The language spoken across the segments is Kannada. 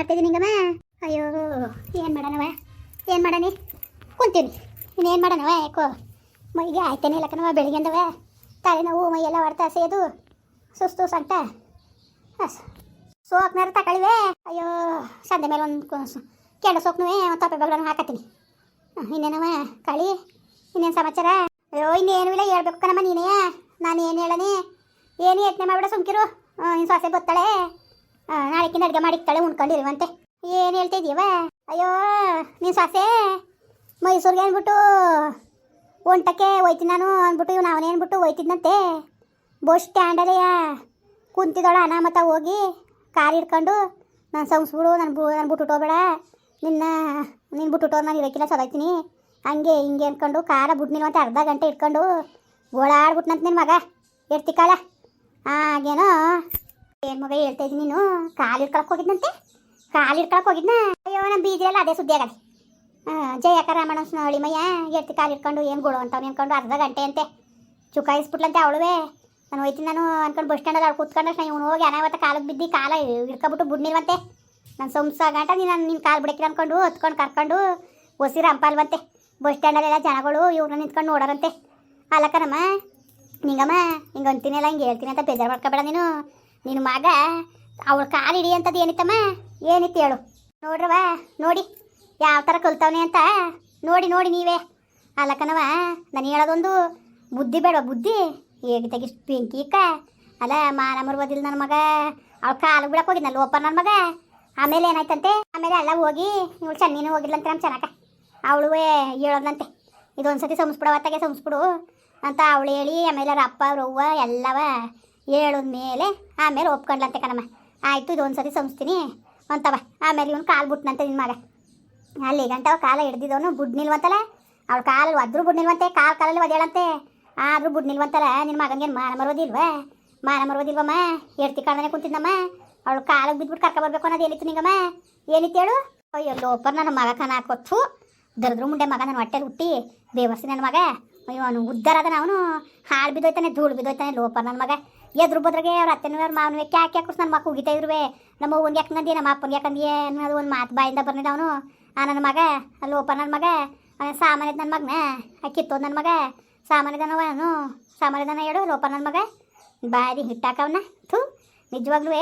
ಮಾಡ್ತಿದ್ದೀನಿ ನಿಂಗಮ್ಮ. ಅಯ್ಯೋ, ಏನು ಮಾಡೋಣವ ಏನು ಮಾಡೋಣಿ? ಕುಂತೀನಿ. ಇನ್ನೇನು ಮಾಡೋಣವ ಯಾಕೋ, ಮೈಗೆ ಆಯ್ತೇನೆ ಇಲ್ಲ ಕಣವ ಬೆಳಿಗ್ಗೆಂದವ ತಲೆನೋವು ಮೈಯೆಲ್ಲ ಹೊಡ್ತಾ ಸೇದು, ಸುಸ್ತು ಸಂಟ ಸೋಕ್ನಾರ ತಗೊಳ್ಳಿವೆ ಅಯ್ಯೋ ಸಂದೆ ಮೇಲೆ ಒಂದು ಕೆಂಡ ಸೋಕ್ನುವೆ ಒಂದು ತಪ್ಪೆ ಬಗ್ಲನ್ನು ಹಾಕತ್ತೀನಿ. ಇನ್ನೇನವ ಕಳಿ, ಇನ್ನೇನು ಸಮಾಚಾರ? ಅಯ್ಯೋ, ಇನ್ನೇನು ಇಲ್ಲ, ಹೇಳ್ಬೇಕು ಕಣಮ್ಮ ನೀನೇ. ನಾನು ಏನು ಹೇಳನಿ ಏನು ಯತ್ನೆ ಮಾಡ್ಬಿಡ ಸುಮ್ಕಿರು. ಇನ್ನು ಸೊಸೆ ಗೊತ್ತಾಳೆ ನಾಳೆಕಿನ ಅಡುಗೆ ಮಾಡಿ ತಳೆ ಉಣ್ಕೊಂಡಿರುವಂತೆ. ಏನು ಹೇಳ್ತಿದ್ದೀವ ಅಯ್ಯೋ, ನೀನು ಸಾಸೆ, ಮೈಸೂರಿಗೆ ಅಂದ್ಬಿಟ್ಟು ಒಂಟಕ್ಕೆ ಹೋಯ್ತೀನಿ ನಾನು ಅಂದ್ಬಿಟ್ಟು ಇವ್ನು ಅವನೇ ಅಂದ್ಬಿಟ್ಟು ಹೋಯ್ತಿದ್ನಂತೆ. ಬಸ್ ಸ್ಟ್ಯಾಂಡಲ್ಲಯ್ಯ ಕುಂತಿದ್ದೋಳ ಅನಾಮತ ಹೋಗಿ ಕಾರ್ ಹಿಡ್ಕೊಂಡು. ನಾನು ಸಂಸ್ಬಿಡು ನನ್ನ ಬು ನನ್ನ ಬಿಟ್ಟು ಹೋಗ್ಬೇಡ ನಿನ್ನ ನೀನು ಬಿಟ್ಟು ನಾನು ಇರೋಕ್ಕಿಲ್ಲ ಸದಾಯ್ತೀನಿ ಹಂಗೆ ಹಿಂಗೆ ಅನ್ಕೊಂಡು ಕಾರ ಬಿಡ್ನಿಲ್ವಂತೆ ಅರ್ಧ ಗಂಟೆ ಇಟ್ಕೊಂಡು ಓಡಾಡ್ಬಿಟ್ನಂತ ನಿನ್ನ ಮಗ. ಎಡ್ತಿ ಕಾಲ. ಹಾಗೇನೋ ಏನು ಮಗ ಹೇಳ್ತಾ ಇದ್ದೀನಿ ನೀನು? ಕಾಲು ಇಟ್ಕೊಳಕ್ ಹೋಗಿದ್ನಂತೆ? ಕಾಲು ಇಟ್ಕೊಳಕ್ ಹೋಗಿದ್ನ? ಅಯ್ಯೋ ನಮ್ಮ ಬೀದಿಯಲ್ಲ ಅದೇ ಸುದ್ದಿ ಆಗದೆ. ಜಯಕ ರಾಮಣ್ಣ ಮಯ್ಯ ಎತ್ತಿ ಕಾಲು ಇಟ್ಕೊಂಡು ಏನು ಗುಡು ಅಂತ ಅನ್ಕೊಂಡು ಅರ್ಧ ಗಂಟೆ ಅಂತೆ. ಚುಕಾಯಿಸ್ಬಿಟ್ಲಂತೆ ಅವಳುವೆ. ನಾನು ಹೋಯ್ತೀನಿ ನಾನು ಅನ್ಕೊಂಡು ಬಸ್ ಸ್ಟ್ಯಾಂಡಲ್ಲಿ ಅವ್ಳು ಕೂತ್ಕೊಂಡ್ರೆ ಇವನು ಹೋಗಿ ಅನಾವತ್ತ ಕಾಲಕ್ಕೆ ಬಿದ್ದು ಕಾಲ ಹಿಡ್ಕೊಬಿಟ್ಟು ಬುಡ್ನಿಲ್ವಂತೆ. ನಾನು ಸೊಮ್ಸ ಗಂಟ ನೀನು ನಿನ್ನ ಕಾಲು ಬಿಡಕ್ಕೆ ಅನ್ಕೊಂಡು ಹೊತ್ಕೊಂಡು ಕರ್ಕೊಂಡು ಒಸಿ ಅಂಪಲ್ವಂತೆ ಬಸ್ ಸ್ಟ್ಯಾಂಡಲ್ಲೆಲ್ಲ ಜನಗಳು ಇವ್ರನ್ನ ನಿಂತ್ಕೊಂಡು ನೋಡೋರಂತೆ. ಅಲ್ಲಕ್ಕನಮ್ಮ, ನಿಂಗಮ್ಮ, ಹಿಂಗೆ ಹಿಂಗೆ ಹೇಳ್ತೀನಿ ಅಂತ ಬೇಜಾರು ಮಾಡ್ಕೊಬೇಡ ನೀನು. ನಿನ್ನ ಮಗ ಅವಳ ಕಾಲು ಹಿಡಿಯಂಥದ್ದು ಏನಿತ್ತಮ್ಮ? ಏನಿತ್ತು ಹೇಳು. ನೋಡ್ರವ ನೋಡಿ. ಯಾವ ಥರ ಕಲ್ತವನೆ ಅಂತ. ನೋಡಿ ನೋಡಿ ನೀವೇ. ಅಲ್ಲಕ್ಕನವ ನಾನು ಹೇಳೋದೊಂದು ಬುದ್ಧಿ ಬೇಡ, ಬುದ್ಧಿ. ಹೇಗೆ ತೆಗಿಸ್ ಬೆಂಕಿ ಇಕ್ಕ. ಅಲ್ಲ ಮಾನ ಮರ್ಬೋದಿಲ್ಲ ನನ್ನ ಮಗ. ಅವಳ ಕಾಲು ಬಿಡಕ್ಕೆ ಹೋಗಿದ್ನಲ್ಲ ಓಪ ನನ್ನ ಮಗ. ಆಮೇಲೆ ಏನಾಯ್ತಂತೆ? ಆಮೇಲೆ ಎಲ್ಲ ಹೋಗಿ, ಇವಳು ಚೆನ್ನೀನು ಹೋಗಿದ್ಲಂತೆ ನಮ್ಮ ಚೆನ್ನಾಗ ಅವಳು ಹೇಳೋದಂತೆ ಇದೊಂದು ಸತಿ ಸಂಸ್ಬಿಡವತ್ತಾಗೆ ಸಂಸ್ಬಿಡು ಅಂತ ಅವಳು ಹೇಳಿ, ಆಮೇಲೆ ಅವ್ರ ಅಪ್ಪ, ಅವ್ರ ಅವ್ವ ಎಲ್ಲವ ಹೇಳಿದ ಮೇಲೆ ಆಮೇಲೆ ಒಪ್ಕೊಂಡ್ಲಂತೆ ಕಣಮ್ಮ. ಆಯಿತು ಇದೊಂದು ಸತಿ ಸಂಸ್ತೀನಿ. ಅಂತವ ಆಮೇಲೆ ಇವನು ಕಾಲು ಬಿಟ್ನಂತೆ ನಿನ್ನ ಮಗ. ಅಲ್ಲಿ ಗಂಟವ ಕಾಲ ಹಿಡ್ದಿದ್ದವನು ಬುಡ್ ನಿಲ್ವಂತಲ್ಲ? ಅವ್ರ ಕಾಲು ಒದ್ರು ಬುಡ್ ನಿಲ್ವಂತೆ, ಕಾಲು ಕಾಲಲ್ಲಿ ಒದೇಳಂತೆ ಆದರೂ ಬುಡ್ ನಿಲ್ವಂತಲ್ಲ ನಿನ್ನ ಮಗನಿಗೆ ಮಾನ ಮರೋದಿಲ್ವಾ ಮಾನ ಮರೋದಿಲ್ವಮ್ಮ ಎಡ್ತಿ ಕಾಣನೆ ಕುಂತಿದ್ದಮ್ಮ. ಅವಳು ಕಾಲಿಗೆ ಬಿದ್ಬಿಟ್ಟು ಕರ್ಕೊ ಬರ್ಬೇಕು ಅನ್ನೋದು ಏನಿತ್ತು ನಿಂಗಮ್ಮ? ಏನಿತ್ತು ಹೇಳು? ಅಯ್ಯೋ, ಲೋಪರ್ ನನ್ನ ಮಗ ಕನಾ ಕೊಟ್ಟು ದರದ್ರು ಮುಂಡೆ ಮಗ ನನ್ನ ಹೊಟ್ಟೆಲಿ ಹುಟ್ಟಿ. ಬೇವರ್ಸಿ ನನ್ನ ಮಗ. ಅಯ್ಯೋ, ಅವನು ಉದ್ದಾರ ಅದನ ಅವನು ಹಾಳು ಬಿದ್ದೋಯ್ತಾನೆ, ಧೂಳು ಬಿದ್ದೋಯ್ತಾನೆ ಲೋಪರ್ ನನ್ನ ಮಗ. ಎದ್ರು ಬದ್ರಗೆ ಅವ್ರ ಅತ್ತೆನೂ ಅವ್ರ ಮಾವನೂ ಕ್ಯಾಕ್ ಯಾಕೆ ನನ್ನ ಮಕ್ಕ ಹೋಗಿತಾ ಇದ್ರುವೆ ನಮ್ಮ ಅವ್ವನ್ಗೆ ಯಾಕಂದಿ ನಮ್ಮ ಅಪ್ಪನ ಯಾಕಂದಿ ಅನ್ನೋದು ಒಂದು ಮಾತು ಬಾಯಿಂದ ಬರ್ನಿದ್ದ ಅವನು. ಆ ನನ್ನ ಮಗ ಅಲ್ಲಿ ಲೋಪ ನನ್ನ ಮಗ ಸಾಮಾನ್ಯದ ನನ್ನ ಮಗನ, ಆ ನನ್ನ ಮಗ ಸಾಮಾನ್ಯದನವ ಅವನು, ಸಾಮಾನ್ಯದನ ಹೇಳು, ಲೋಪ ನನ್ನ ಮಗ. ಬಾರಿ ಹಿಟ್ಟಾಕವನ್ನ ಥೂ, ನಿಜವಾಗ್ಲೂ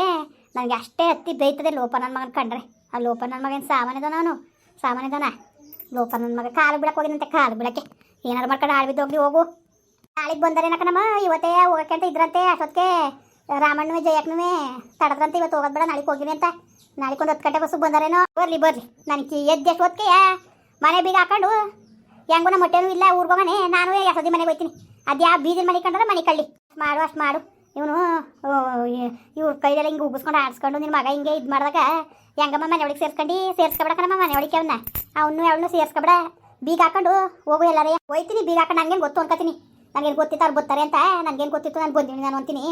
ನನಗೆ ಅಷ್ಟೇ ಹತ್ತಿ ಬೈತದೆ ಲೋಪ ನನ್ನ ಮಗನ ಕಂಡ್ರೆ. ಆ ಲೋಪ ನನ್ನ ಮಗನ ಸಾಮಾನ್ಯದನ ಅವನು, ಸಾಮಾನ್ಯದನ. ಲೋಪ ನನ್ನ ಮಗ ಕಾಲು ಬಿಡಕ್ಕೆ ಹೋಗಿದಂತೆ ಕಾಲು ಬಿಡಕ್ಕೆ ಏನಾರು ಮಾಡ್ಕೊಂಡು ಹೋಗಿ ಹೋಗು. ನಾಳೆಗೆ ಬಂದರೇನಕನಮ್ಮ ಇವತ್ತೇ ಹೋಗಕ್ಕೆ ಇದ್ರಂತೆ ಅಷ್ಟೊತ್ತಿಗೆ ರಾಮಣ್ಣವೇ ಜಯಕ್ಕನೂ ತಡದ್ರಂತೆ ಇವತ್ತು ಹೋಗೋದು ಬೇಡ, ನಾಳೆಗೆ ಹೋಗಿನಿ ಅಂತ. ನಾಳೆಗೆ ಒಂದು ಹತ್ತು ಗಂಟೆ ಬಸ್ಸು ಬಂದರೇನೋ? ಬರ್ಲಿ ಬರ್ಲಿ. ನನಗೆ ಎದ್ದು ಎಷ್ಟು ಹೊತ್ತಿಗೆ ಮನೆ ಬೀಗ ಹಾಕೊಂಡು ಹೆಂಗೂ ನಮ್ಮ ಮೊಟ್ಟೆನೂ ಇಲ್ಲ ಊರು ಮನೆ ನಾನು ಯಸದಿ ಮನೆಗೆ ಹೋಗ್ತೀನಿ ಅದು ಯಾವ ಬೀದಿನ ಮನೆ ಕಂಡ್ರೆ ಮನೆ ಕಳ್ಳಿ. ಮಾಡು, ಅಷ್ಟು ಮಾಡು. ಇವನು ಇವ್ರ ಕೈದೆಲ್ಲ ಹಿಂಗೆ ಉಗಿಸ್ಕೊಂಡು ಆಡಿಸ್ಕೊಂಡು ನಿನ್ನ ಮಗ ಹಿಂಗೆ ಇದು ಮಾಡಿದಾಗ ಹೆಂಗಮ್ಮ ಮನೆ ಒಳಗೆ ಸೇರ್ಸ್ಕೊಂಡು ಸೇರ್ಸ್ಕೊಬೇಡ ಕಣಮ್ಮ ಮನೆ ಒಳಗೆ ಅವನ್ನ ಅವನು ಅವನು ಸೇರ್ಸ್ಕೊಬೇಡ. ಬೀಗ ಹಾಕೊಂಡು ಹೋಗು ಎಲ್ಲರೇ. ಹೋಯ್ತೀನಿ, ಬೀಗ ಹಾಕೊಂಡು ನನಗೇನು ಗೊತ್ತು ಅನ್ಕೋತೀನಿ. ನನಗೇನು ಗೊತ್ತಿತ್ತು ಅವ್ರು ಬರ್ತಾರೆ ಅಂತ, ನನಗೇನು ಗೊತ್ತಿತ್ತು ನಾನು ಬಂದಿನಿ ನಾನು ಅಂತೀನಿ.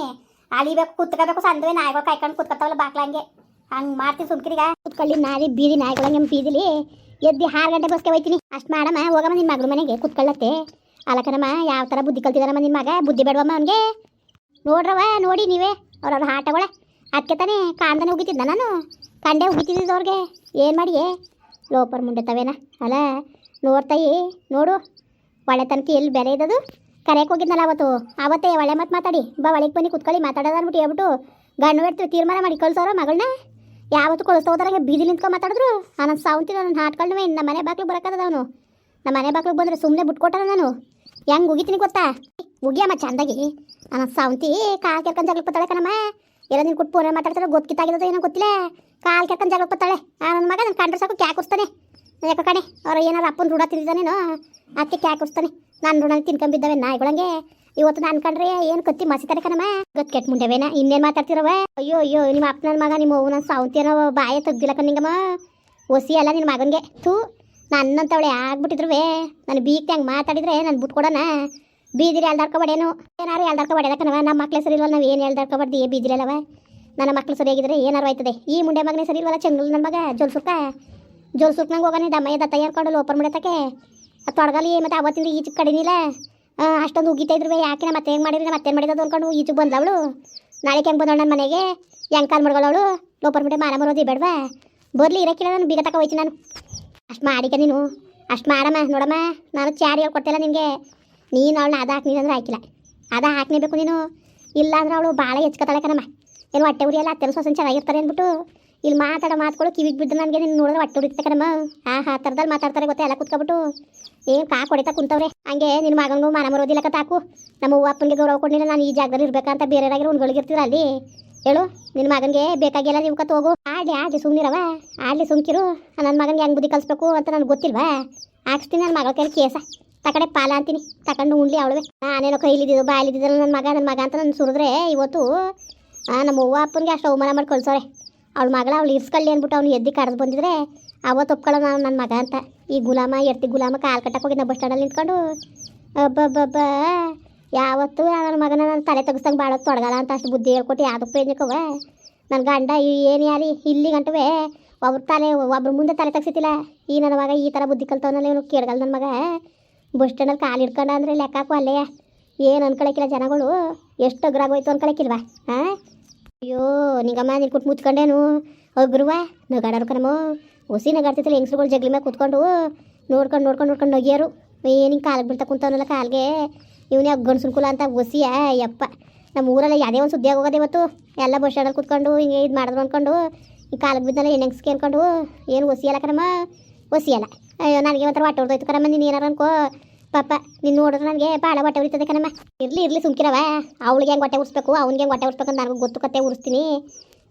ಅಳಿಬೇಕು ಕುತ್ಕೋಬೇಕು, ಸಂದ್ವೆ ನಾಯಿಗಳು ಕಾಯ್ಕೊಂಡು ಕುತ್ಕೊತಾವಲ್ಲ ಬಾಕ್ಲ ಹಂಗೆ. ಹಂಗೆ ಮಾಡ್ತೀನಿ ಸುಮ್ಕಿರಿಗ. ಕುತ್ಕೊಳ್ಳಿ ನಾಯಿ ಬೀದಿ ನಾಯಿಗಳು ಹಂಗೆ ಬೀದಿಲಿ. ಎದ್ದು ಆರು ಗಂಟೆ ಬಸ್ಗೆ ಹೋಯ್ತೀನಿ. ಅಷ್ಟು ಮಾಡಮ್ಮ, ಹೋಗಮ್ಮ ನಿನ್ನ ಮಗಳು ಮನೆಗೆ, ಕುತ್ಕೊಳ್ಳತ್ತೆ. ಅಲಕನಮ್ಮ ಯಾವ ಥರ ಬುದ್ಧಿ ಕಲ್ತಿದಾರಮ್ಮ ನಿನ್ನ ಮಗ? ಬುದ್ಧಿ ಬೇಡವಮ್ಮ ಅವನಿಗೆ? ನೋಡ್ರವ ನೋಡಿ ನೀವೇ. ಅವ್ರವ್ರ ಆಟಗಳ ಅದಕ್ಕೆ ತಾನೇ ಕಾಣ್ದಾನೆ ಉಗಿತಿದ್ದ ನಾನು. ಕಂಡೆ ಉಗಿತಿದ್ದ ಅವ್ರಿಗೆ. ಏನು ಮಾಡಿ ಲೋಪರ್ ಮುಂಡೆ ತವೇನ? ಅಲ್ಲ ನೋಡ್ತಾಯಿ, ನೋಡು. ಒಳ್ಳೆ ತನಕ ಎಲ್ಲಿ ಬೆಲೆ ಇದ್ದದು? ಕರೆಯಕ್ಕೆ ಹೋಗಿದ್ನಲ್ಲ ಅವತ್ತು. ಅವತ್ತೇ ಒಳ್ಳೆ ಮಾತು ಮಾತಾಡಿ. ಬಾ ಒಳಗೆ ಬನ್ನಿ, ಕುತ್ಕೊಳ್ಳಿ, ಮಾತಾಡೋದು ಅಂದ್ಬಿಟ್ಟು ಹೇಳ್ಬಿಟ್ಟು ಗಂಡು ಹೇಳ್ತೀವಿ ತೀರ್ಮಾನ ಮಾಡಿ ಕಳ್ಸೋರು ಮಗಳನ್ನ ಯಾವತ್ತು ಕಳಿಸ್ತಾ ಹೋದ್ರಂಗೆ ಬೀದಿ ನಿಂತ್ಕೊಂಡು ಮಾತಾಡಿದ್ರು ನಾನು ಸಾವಂತಿ ನನ್ನ ಹಾಟ್ಕೊಂಡ್ವೆ ನಮ್ಮ ಮನೆ ಬಾಗ್ಲಿಗೆ ಬರೋಕ್ಕದ ಅವನು. ನಮ್ಮ ಮನೆ ಬಾಗ್ಲಿಗೆ ಬಂದರೆ ಸುಮ್ಮನೆ ಬಿಟ್ಕೊಟ್ಟಾರ ನಾನು. ಹೆಂಗೆ ಉಗಿತೀನಿ ಗೊತ್ತಾ? ಉಗಿಯಮ್ಮ ಚಂದಾಗಿ. ನನ್ನ ಸಾವಂತಿ ಕಾಲು ಕೆರ್ಕೊಂಡು ಜಗಳ ಬತ್ತಾಳೆ ಕಣಮ್ಮ. ಎಲ್ಲ ನೀನು ಕೊಟ್ಟು ಫೋನ್ ಮಾತಾಡ್ತಾರೆ ಗೊತ್ತಿತ್ತಾಗಿರೋದು ಏನೋ ಗೊತ್ತಿಲ್ಲ. ಕಾಲು ಕೆರ್ಕೊಂಡು ಜಗಳ ಬತ್ತಾಳೆ. ಆ ನನ್ನ ಮಗ ನನ್ನ ಕಂಡ್ರೆ ಸಾಕು, ಕ್ಯಾಕುಸ್ತಾನೆ. ಯಾಕೆ ಕಣೆ, ಅವ್ರು ಏನಾರು ಅಪ್ಪನ ರೂಢ ತಿಂದಿದ್ದಾನೇನೋ ಅದಕ್ಕೆ ಕ್ಯಾಕುಸ್ತಾನೆ. ನಾನು ನೋಡಂಗೆ ತಿನ್ಕೊಂಬಿದ್ದಾವೆ ನಾಯಿಗಳಂಗೆ ಇವತ್ತು ನಾನು ಕಂಡ್ರೆ ಏನು ಕತ್ತಿ ಮಸಿತಾರೆ ಕಣಮ್ಮ. ಗತ್ ಕೆಟ್ಟ ಮುಂಡೆವೇನ, ಇನ್ನೇನು ಮಾತಾಡ್ತಿರವ? ಅಯ್ಯೋ ಅಯ್ಯೋ ನಿಮ್ಮ ಅಪ್ಪನ ಮಗ, ನಿಮ್ಮ ಅವ್ವ ನನ್ನ ಸಾವಂತಿ ಏನೋ ಬಾಯ ತೆಗ್ದಿಲ್ಲ ಕಣ್ಣಿಂಗಮ್ಮ ಒಸಿ ಅಲ್ಲ ನಿನ್ನ ಮಗನಿಗೆ. ಥೂ, ನನ್ನಂತವಳೆ ಆಗ್ಬಿಟ್ಟಿದ್ರುವೆ. ನಾನು ಬೀಕ್ ಹಂಗೆ ಮಾತಾಡಿದ್ರೆ ನಾನು ಬಿಟ್ಕೊಡೋಣ. ಬೀದಿರಿ ಎಲ್ದಾರ್ಕೊಬೇಡೇನು ಏನಾರು ಎಲ್ದಾರ್ಕೊಬೇಡ ಕಣವ ನಮ್ಮ ಮಕ್ಳು ಸರಿ ಇಲ್ವಲ್ಲ, ನಾವು ಏನು ಎಲ್ದಾಡ್ಕೊಬಾರ್ದು ಏ ಬೀದಿರಲ್ಲವ ನನ್ನ ಮಕ್ಳು ಸರಿಯಾಗಿದ್ರೆ ಏನಾರು ಆಯ್ತದೆ. ಈ ಮುಂಡೆ ಮಗನೇ ಸರಿ ಇಲ್ವಲ್ಲ ಚೆಂಗಲ್ ನನ್ನ ಮಗ? ಜೋಲ್ಸುಕ್ಕ ಜೋಲ್ಸುಕ್ ನಂಗೆ ಹೋಗೋಣ ದಮ್ಮಯ್ಯ, ದತ್ತಯ್ಯ ಅನ್ಕೊಂಡು ಮಾಡತಕ್ಕೆ. ತೊಡಗಲಿ ಮತ್ತು ಅವತ್ತಿಂದ ಈಜು ಕಡಿನಿಲ್ಲ. ಅಷ್ಟೊಂದು ಉಗಿತಾ ಇದ್ರು ಯಾಕೆ ಮತ್ತೆ ಹೆಂಗೆ ಮಾಡಿದ್ರೆ, ಮತ್ತೆ ಏನು ಮಾಡಿದ್ದು ಅನ್ಕೊಂಡು ಈಜು ಬಂದವಳು ನಾಳೆ ಹೆಂಗೆ ನನ್ನ ಮನೆಗೆ? ಹೆಂಗೆ ಕಾಲ್ ಮಾಡ್ಕೊಳ್ಳವಳು ಲೋಪರ್ ಮುಟ್ಟೆ ಮಾನ ಮರೋದಿ ಬೇಡವಾ? ಬರ್ಲಿ ಇರಕ್ಕಿಲ್ಲ ನಾನು ಬೀಗ ತಕ ಹೋಯ್ತು ನಾನು. ಅಷ್ಟು ಮಾಡಿಕ ನೀನು? ಅಷ್ಟು ಮಾಡಮ್ಮ, ನೋಡಮ್ಮ, ನಾನು ಚಾಡಿ ಹೇಳ್ಕೊಡ್ತಿಲ್ಲ ನಿನಗೆ. ನೀನು ಅವಳನ್ನ ಅದು ಹಾಕ್ನಿ ಅಂದ್ರೆ ಹಾಕಿಲ್ಲ. ಅದ ಹಾಕ್ನೇಬೇಕು ನೀನು. ಇಲ್ಲ ಅಂದ್ರೆ ಅವಳು ಭಾಳ ಹೆಚ್ಕೊತಾಳೆ ಕಣಮ್ಮ. ಏನು ಹೊಟ್ಟೆ ಉರಿಯಲ್ಲ ಅತ್ತೆಲ್ಲ ಸೊಸನ್ ಚೆನ್ನಾಗಿರ್ತಾರೆ ಅಂದ್ಬಿಟ್ಟು. ಇಲ್ಲಿ ಮಾತಾಡೋ ಮಾತುಗಳು ಕಿವಿಗೆ ಬಿದ್ದು ನನಗೆ ನಿನ್ನ ನೋಡಿದ್ರೆ ಹೊಟ್ಟೆ ಉರಿತದೆ ಕಣಮ್ಮ. ಆ ಹಾ ಥರದಲ್ಲಿ ಮಾತಾಡ್ತಾರೆ ಗೊತ್ತಾ ಎಲ್ಲ ಕುತ್ಕೊಬಿಟ್ಟು. ಏನು ಕಾಕು ಹೊಡಿತಾ ಕುಂತವ್ರೆ. ಹಂಗೆ ನಿನ್ನ ಮಗನಿಗೂ ಮನ ಮರೋದಿಲ್ಲ ತಾಕು. ನಮ್ಮ ಅಪ್ಪನಿಗೆ ಗೌರವ ಕೊಡಲಿಲ್ಲ ನಾನು ಈ ಜಾಗದಲ್ಲಿ ಇರ್ಬೇಕಂತ ಬೇರೆಯವರಾಗಿರೋ ಉಣ್ಗಳಿಗಿರ್ತೀರ ಅಲ್ಲಿ. ಹೇಳು ನಿನ್ನ ಮಗನಿಗೆ ಬೇಕಾಗಿಲ್ಲ ನೀವು ಕತ್ ಹೋಗು. ಆಡ್ಲಿ ಆಡ್ಲಿ ಸುಮ್ಮನಿರವ ಆಡ್ಲಿ ಸುಮ್ಕಿರು. ನನ್ನ ಮಗನಿಗೆ ಹೆಂಗೆ ಬುದ್ಧಿ ಕಲಿಸ್ಬೇಕು ಅಂತ ನನಗೆ ಗೊತ್ತಿಲ್ವಾ? ಹಾಕ್ಸ್ತೀನಿ ನನ್ನ ಮಗಳ ಕೈಲಿ ಕೇಸ. ತಕಡೆ ಪಾಲ ಅಂತೀನಿ. ತಕೊಂಡು ಉಣ್ಲಿ ಅವಳವೆ ನಾನೇನೋ ಕೈಲಿದ್ದು ಬಾಯಲಿದ್ದಿದ್ದಲ್ಲ ನನ್ನ ಮಗ ನನ್ನ ಮಗ ಅಂತ ನಾನು ಸುರಿದ್ರೆ ಇವತ್ತು ಆ, ನಮ್ಮ ಅವ್ವ ಅಪ್ಪನಿಗೆ ಅಷ್ಟು ಅವಮಾನ ಮಾಡಿ ಕಳ್ಸೋರೆ ಅವಳ ಮಗಳ ಅವಳು ಇರ್ಸ್ಕೊಳ್ಳಿ ಅಂದ್ಬಿಟ್ಟು ಅವ್ನು ಎದ್ದು ಕರೆದು ಬಂದಿದ್ರೆ ಅವತ್ತು ಒಪ್ಕೊಳ್ಳೋ ನಾನು ನನ್ನ ಮಗ ಅಂತ. ಈ ಗುಲಾಮ, ಎರ್ತಿ ಗುಲಾಮ ಕಾಲು ಕಟ್ಟಕ್ಕೆ ಹೋಗಿದ್ದ ಬಸ್ ಸ್ಟ್ಯಾಂಡಲ್ಲಿ ನಿಂತ್ಕೊಂಡು, ಅಬ್ಬಬ್ಬಬ್ಬ, ಯಾವತ್ತು ನನ್ನ ಮಗನ ನನ್ನ ತಲೆ ತೆಗಿಸ್ದಂಗೆ ಬಾಳೋದು ತೊಡಗಲ್ಲ ಅಂತ ಅಷ್ಟು ಬುದ್ಧಿ ಹೇಳ್ಕೊಟ್ಟು ಯಾವುದಕ್ಕೆ ಪೇಜಕ್ಕವ ನನ್ನ ಗಂಡ ಏನು ಯಾರಿ ಇಲ್ಲಿ ಗಂಟವೇ ಒಬ್ರು ತಲೆ, ಒಬ್ರು ಮುಂದೆ ತಲೆ ತೆಗ್ಸಿತಿಲ್ಲ ಈ ನನ್ನ ಮಗ ಈ ಥರ ಬುದ್ಧಿ ಕಲ್ತವನಲ್ಲ ಇವನು ಕೇಳಗಲ್ಲ ನನ್ನ ಮಗ. ಬಸ್ ಸ್ಟ್ಯಾಂಡಲ್ಲಿ ಕಾಲು ಇಟ್ಕೊಂಡ ಅಂದರೆ ಲೆಕ್ಕಾಕು ಅಲ್ಲೇ ಏನು ಅನ್ಕೊಳಕಿಲ್ಲ ಜನಗಳು? ಎಷ್ಟು ಅಗ್ರಾಗೋಯ್ತು ಅನ್ಕೊಳಕಿಲ್ವಾ? ಹಾಂ ಅಯ್ಯೋ ನಿಂಗಮ್ಮ ನೀನು ಕುಟ್ ಮುಚ್ಕೊಂಡೇನು? ಒಗ್ರುವ ನಗಾಡೋರು ಕಣಮ್ಮ ಹೊಸಿ ನಗಾಡ್ತಿತ್ತಲ್ಲ ಹೆಂಗಸ್ರುಗಳು ಜಗ್ಲಿ ಮ್ಯಾಗ ಕೂತ್ಕೊಂಡು, ನೋಡ್ಕೊಂಡು ನೋಡ್ಕೊಂಡು ನೋಡ್ಕೊಂಡು ನಗಿಯೋರು. ಏನು ಕಾಲಿಗೆ ಬೀಳ್ತಾ ಕುಂತವನಲ್ಲ ಕಾಲಿಗೆ. ಇವನೇ ಗಣಸುನ್ಕುಲ ಕುಲ ಅಂತ ಹೊಸಿಯ ಯಪ್ಪ. ನಮ್ಮ ಊರಲ್ಲಿ ಯಾವುದೇ ಒಂದು ಸುದ್ದಿ ಆಗೋದೇ ಇವತ್ತು. ಎಲ್ಲ ಬಸ್ ಸ್ಟ್ಯಾಂಡಲ್ಲಿ ಕೂತ್ಕೊಂಡು, ಹಿಂಗೆ ಇದು ಮಾಡಿದ್ರು ಅಂದ್ಕೊಂಡು ಈ ಕಾಲಿಗೆ ಬಿದ್ದಲ್ಲ ಹೆಣ್ಣೆಂಗ್ಸ್ಗೆ ಅನ್ಕೊಂಡು, ಏನು ಹೊಸಿಯಲ್ಲ ಕಣಮ್ಮ. ಹೊಸಿಯಲ್ಲ ಅಯ್ಯೋ, ನನಗೆ ಒಂಥರ ಹೊಟ್ಟೆ ಹೊಡೆದೋಯ್ತು ಕಣಮ್ಮ, ನೀನು ಏನಾರು ಅನ್ಕೋ. ಪಾಪ, ನೀನು ನೋಡಿದ್ರೆ ನನಗೆ ಭಾಳ ಹೊಟ್ಟೆ ಉರಿತದೆ ಕಣಮ್ಮ. ಇರಲಿ ಇರಲಿ ಸುಮ್ಕಿರವ ಅವಳಿಗೆ ಹೆಂಗೆ ಹೊಟ್ಟೆ ಉರಿಸ್ಬೇಕು, ಅವ್ನಿಗೆ ಹೆಂಗೆ ಹೊಟ್ಟೆ ಉರಿಸ್ಬೇಕು ಅಂತ ನನಗೂ ಗೊತ್ತು ಕತೆ, ಉರಿಸ್ತೀನಿ.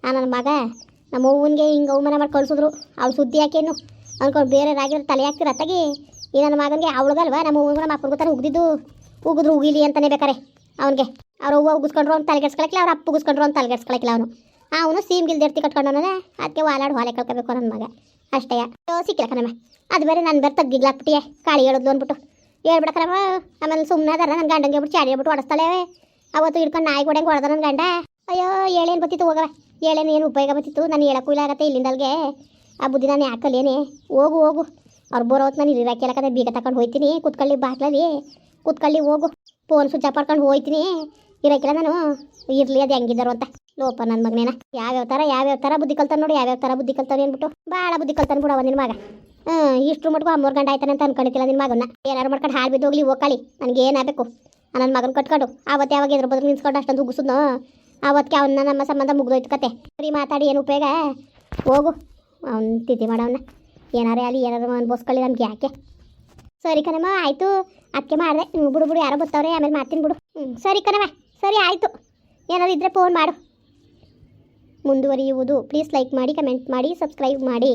ಆ ನನ್ನ ಮಗ ನಮ್ಮ ಅವ್ವನಿಗೆ ಹಿಂಗೆ ಅವಮಾನ ಮಾಡಿ ಕಳ್ಸಿದ್ರು. ಅವ್ಳು ಸುದ್ದಿ ಯಾಕೇನು? ಅನ್ಕೊಂಡು ಬೇರೆ ರಾಗಿ ತಲೆ ಹಾಕ್ತಿರ ಅತ್ತಾಗಿ ಈ ನನ್ನ ಮಗನಿಗೆ ಅವಳಿಗಲ್ವಾ? ನಮ್ಮ ಅವ್ವನ ನಮ್ಮ ಅಪ್ಪನಿಗೂ ತಾನೆ ಉಗ್ದಿದ್ದು. ಉಗಿದ್ರು ಉಗಿಲಿ ಅಂತಾನೆ ಬೇಕಾರೆ ಅವನಿಗೆ. ಅವ್ರ ಅವ್ವ ಉಗಿಸ್ಕೊಂಡ್ರು ಅವ್ನು ತಲೆಗೆಡ್ಸ್ಕೊಳಕ್ಕಿಲ್ಲ ಅವ್ರ ಅಪ್ಪ ಉಗಿಸ್ಕೊಂಡ್ರು ಅವ್ನು ತಲೆಗೆಡ್ಸ್ಕೊಳಕ್ಕಿಲ್ಲ ಅವನು. ಅವನು ಸೀಮ್ ಗಿಲ್ದಿರ್ತಿ ಕಟ್ಕೊಂಡವನೇ ಅದಕ್ಕೆ ವಾಲಾಡ್ ಹೊಲೆ ಕಳ್ಕೊಬೇಕು ನನ್ನ ಮಗ. ಅಷ್ಟೇ. ಸಿಕ್ಕಿಲ್ಲ ಕಣಮ್ಮ. ಅದು ಬೇರೆ ನಾನು ಬೇರೆ ಗಿಗ್ಲಾಕ್ಬಿಟ್ಟಿಯೇ ಕಾಳಿ ಹೇಳಿದ್ಲು ಅಂದ್ಬಿಟ್ಟು. ಹೇಳ್ಬಿಡಕ್ರವ ಆಮೇಲೆ ಸುಮ್ಮನೆ ಅದಾರ ನನ್ನ ಗಂಡಂಗೆ ಬಿಟ್ಟು ಚಾಡಿ ಹೇಳ್ಬಿಟ್ಟು ಹೊಡೆಸ್ತಾಳೆ ಅವತ್ತು ಹಿಡ್ಕೊಂಡು ನಾಯಿ ಕೊಡಂಗೆ ಹೊಡೆದ ನನ್ನ ಗಂಡ. ಅಯ್ಯೋ, ಏಳೇನು ಬತ್ತಿತ್ತು ಹೋಗವ? ಏಳೇನು ಏನು ಉಪಯೋಗ ಬತ್ತಿತ್ತು? ನಾನು ಹೇಳಕ್ಕೂ ಇಲ್ಲ ಆಗತ್ತೆ ಇಲ್ಲಿಂದಲ್ಗೆ. ಆ ಬುದ್ಧಿ ನಾನು ಯಾಕಲ್ಲೇನೆ ಹೋಗು ಹೋಗು. ಅವ್ರು ಬರೋ ಹೊತ್ತು ನಾನು ಇರಾಕಿಲ್ಲಕತ್ತೆ ಬೀಗ ತಕೊಂಡು ಹೋಯ್ತೀನಿ. ಕುತ್ಕೊಳ್ಳಿ ಬಾಟ್ಲಲ್ಲಿ. ಕುತ್ಕೊಳ್ಳಿ, ಹೋಗು. ಫೋನ್ ಸ್ವಿಚ್ ಆಫ್ ಮಾಡ್ಕೊಂಡು ಹೋಯ್ತೀನಿ. ಇರಾಕಿಲ್ಲ ನಾನು. ಇರಲಿ, ಅದು ಹೆಂಗಿದ್ದಾರೋ ಅಂತ. ಲೋಪ ನನ್ನ ಮಗನೇನ. ಯಾವ್ಯಾವ ಥರ ಯಾವ್ಯಾವ ಥರ ಬುದ್ಧಿ ಕಲ್ತಾನೆ ನೋಡಿ ಯಾವ್ಯಾವ ಥರ ಬುದ್ಧಿ ಕಲ್ತಾನೆ ಅಂದ್ಬಿಟ್ಟು ಭಾಳ ಬುದ್ಧಿ ಕಲ್ತಾನೆ ಬಿಡವ ನಿನ್ನ ಮಗ. ಇಷ್ಟು ಮಟ್ಕು ಮೂರು ಗಂಟೆ ಆಯ್ತಾನೆ ಅಂತ ಅನ್ಕೊಂಡಿದ್ದಿಲ್ಲ ನಿನ್ನ ಮಗನ್ನ. ಏನಾರು ಮಾಡ್ಕೊಂಡು ಹಾಳು ಬಿದ್ದೋಗ್ಲಿ ಹೋಗ್ಲಿ ಹೋಗ್ಕಳಿ ನನಗೆ ಏನಾಗಬೇಕು? ನನ್ನ ಮಗನ ಕಟ್ಕೊಂಡು ಆವತ್ತು ಯಾವಾಗ ಇದ್ರ ಬದಲು ನಿನ್ಸ್ಕೊಂಡು ಅಷ್ಟೊಂದು ಉಗಿಸಿದ್ನೋ? ಆವತ್ತಿಗೆ ಅವನ್ನ ನಮ್ಮ ಸಂಬಂಧ ಮುಗ್ದೋಯ್ತು ಕತೆ. ಫ್ರೀ ಮಾತಾಡಿ, ಏನು ಉಪಯೋಗ? ಹೋಗು, ಅವ್ನು ತಿಥಿ ಮಾಡವನ್ನ ಏನಾರೇ ಅಲ್ಲಿ ಏನಾರು ಅನ್ಬೋಸ್ಕೊಳ್ಳಿ ನಮ್ಗೆ ಯಾಕೆ? ಸರಿ ಕಣಮ್ಮ, ಆಯಿತು. ಅದಕ್ಕೆ ಮಾಡಿದೆ. ಬಿಡು ಬಿಡು, ಯಾರೋ ಬರ್ತಾವ್ರೆ ಆಮೇಲೆ ಮಾಡ್ತೀನಿ ಬಿಡು. ಹ್ಞೂ ಸರಿ ಕಣಮ್ಮ, ಸರಿ ಆಯಿತು. ಏನಾದ್ರು ಇದ್ದರೆ ಫೋನ್ ಮಾಡು. ಮುಂದುವರಿಯುವುದು. ಪ್ಲೀಸ್ ಲೈಕ್ ಮಾಡಿ ಕಮೆಂಟ್ ಮಾಡಿ ಸಬ್ಸ್ಕ್ರೈಬ್ ಮಾಡಿ.